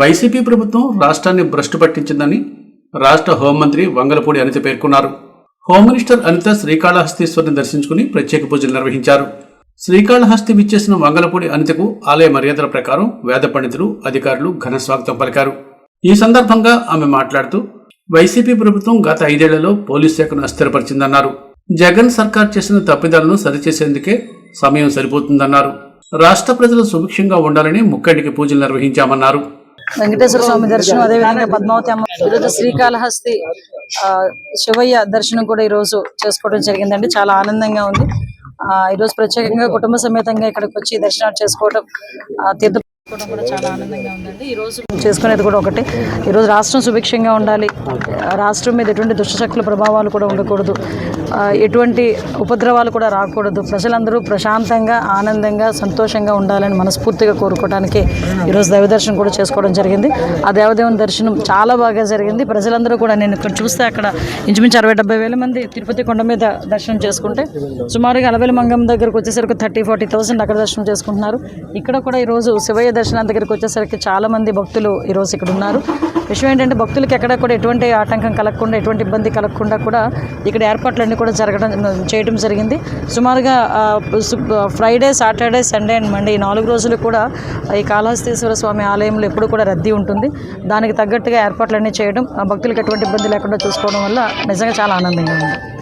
YCP ప్రభుత్వం రాష్ట్రాన్ని భ్రష్టు పట్టించిందని రాష్ట్ర హోంమంత్రి వంగలపూడి అనిత పేర్కొన్నారు. హోమ్ మినిస్టర్ అనిత శ్రీకాళహస్తీశ్వరిని దర్శించుకుని ప్రత్యేక పూజలు నిర్వహించారు. శ్రీకాళహస్తి విచ్చేసిన వంగలపూడి అనితకు ఆలయ మర్యాదల ప్రకారం వేద పండితులు అధికారులు ఘన స్వాగతం పలికారు. ఈ సందర్భంగా ఆమె మాట్లాడుతూ వైసీపీ ప్రభుత్వం గత ఐదేళ్ళలో పోలీస్ శాఖను అస్థిరపరిచిందన్నారు. జగన్ సర్కార్ చేసిన తప్పిదాలను సరిచేసేందుకే సమయం సరిపోతుందన్నారు. రాష్ట్ర ప్రజలు సుభిక్షంగా ఉండాలని ముక్కడికి పూజలు నిర్వహించామన్నారు. వెంకటేశ్వర స్వామి దర్శనం అదేవిధంగా పద్మావతి అమ్మ ఈరోజు శ్రీకాళహస్తి ఆ, శివయ్య దర్శనం కూడా ఈరోజు చేసుకోవడం జరిగిందండి. చాలా ఆనందంగా ఉంది. ఆ, ఈరోజు ప్రత్యేకంగా కుటుంబ సమేతంగా ఇక్కడికి వచ్చి దర్శనాలు చేసుకోవడం తీర్థ చేసుకోవడం కూడా చాలా ఆనందంగా ఉందండి. ఈ రోజు చేసుకునేది కూడా ఒకటి. ఈరోజు రాష్ట్రం సుభిక్షంగా ఉండాలి. రాష్ట్రం మీద ఎటువంటి దుష్టశక్తుల ప్రభావాలు కూడా ఉండకూడదు. ఎటువంటి ఉపద్రవాలు కూడా రాకూడదు. ప్రజలందరూ ప్రశాంతంగా ఆనందంగా సంతోషంగా ఉండాలని మనస్ఫూర్తిగా కోరుకోవడానికి ఈరోజు దైవదర్శనం కూడా చేసుకోవడం జరిగింది. ఆ దేవదేవుని దర్శనం చాలా బాగా జరిగింది. ప్రజలందరూ కూడా నేను ఇక్కడ చూస్తే అక్కడ ఇంచుమించు అరవై డెబ్బై వేల మంది తిరుపతి కొండ మీద దర్శనం చేసుకుంటే సుమారుగా అలవేల మంగం దగ్గరకు వచ్చేసరికి థర్టీ ఫార్టీ థౌసండ్ అక్కడ దర్శనం చేసుకుంటున్నారు. ఇక్కడ కూడా ఈరోజు శివయ్య దర్శనం దగ్గరికి వచ్చేసరికి చాలా మంది భక్తులు ఈరోజు ఇక్కడ ఉన్నారు. విషయం ఏంటంటే భక్తులకి ఎక్కడ కూడా ఎటువంటి ఆటంకం కలగకుండా ఎటువంటి ఇబ్బంది కలగకుండా కూడా ఇక్కడ ఏర్పాట్లన్నీ కూడా జరగడం చేయడం జరిగింది. సుమారుగా Friday Saturday Sunday and Monday ఈ నాలుగు రోజులు కూడా ఈ కాళహస్తీశ్వర స్వామి ఆలయంలో ఎప్పుడు కూడా రద్దీ ఉంటుంది. దానికి తగ్గట్టుగా ఏర్పాట్లన్నీ చేయడం ఆ భక్తులకు ఎటువంటి ఇబ్బంది లేకుండా చూసుకోవడం వల్ల నిజంగా చాలా ఆనందంగా ఉంది.